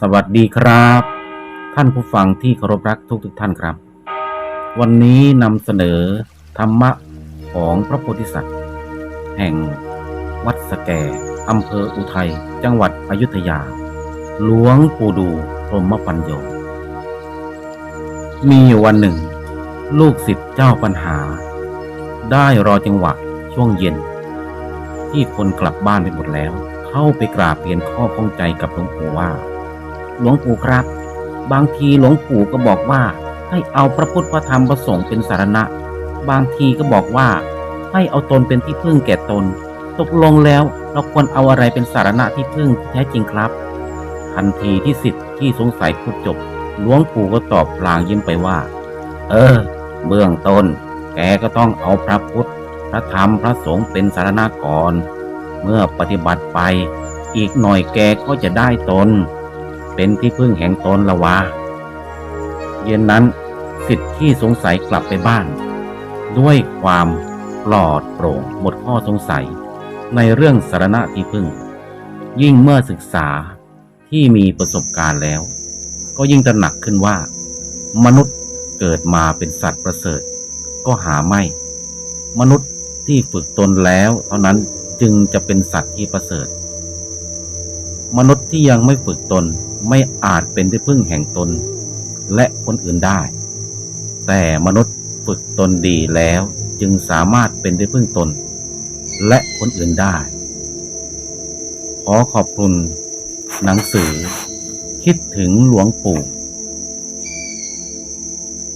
สวัสดีครับ ท่านผู้ฟังที่เคารพรักทุกทุกท่านครับ วันนี้นำเสนอธรรมะของพระโพธิสัตว์ แห่งวัดสแกอำเภออุทัย จังหวัดอยุธยา หลวงปู่ดูพรหมปัญโยมีอยู่วันหนึ่ง ลูกศิษย์เจ้าปัญหา ได้รอจังหวะช่วงเย็น ที่คนกลับบ้านไปหมดแล้ว เข้าไปกราบเรียนข้อข้องใจกับหลวงปู่ว่า หลวงปู่ครับ บางทีหลวงปู่ก็บอกว่า ให้เอาพระพุทธพระธรรมพระสงฆ์เป็นสารณะ บางทีก็บอกว่า ให้เอาตนเป็นที่พึ่งแก่ตน ตกลงแล้วเราควรเอาอะไรเป็นสารณะที่พึ่งที่แท้จริงครับ ทันทีที่สิทธิ์ที่สงสัยพูดจบ หลวงปู่ก็ตอบพลางยิ้มไปว่า เออ เบื้องต้น แกก็ต้องเอาพระพุทธ พระธรรมพระสงฆ์เป็นสารณะก่อน เมื่อปฏิบัติไป อีกหน่อยแกก็จะได้ตน เป็นที่พึ่งแห่งตนละวะเย็นนั้นสิทธิ์ที่สงสัยกลับไปบ้าน ด้วยความปลอดโปร่งหมดข้อสงสัย ในเรื่องสารณะที่พึ่ง ยิ่งเมื่อศึกษาที่มีประสบการณ์แล้ว ก็ยิ่งตระหนักขึ้นว่า มนุษย์เกิดมาเป็นสัตว์ประเสริฐ ก็หาไม่ มนุษย์ที่ฝึกตนแล้ว เท่านั้นจึงจะเป็นสัตว์ที่ประเสริฐ มนุษย์ที่ยังไม่ฝึกตนไม่อาจเป็นที่พึ่งแห่งตน และคนอื่นได้ แต่มนุษย์ฝึกตนดีแล้วจึงสามารถเป็นที่พึ่งตน และคนอื่นได้ ขอขอบคุณ หนังสือ คิดถึงหลวงปู่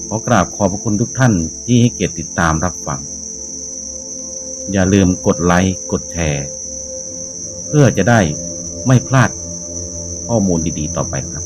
ขอกราบขอบพระคุณทุกท่านที่ให้เกียรติติดตามรับฟัง อย่าลืมกดไลค์ กดแชร์ เพื่อจะได้ ไม่พลาดข้อมูลดีๆต่อไปครับ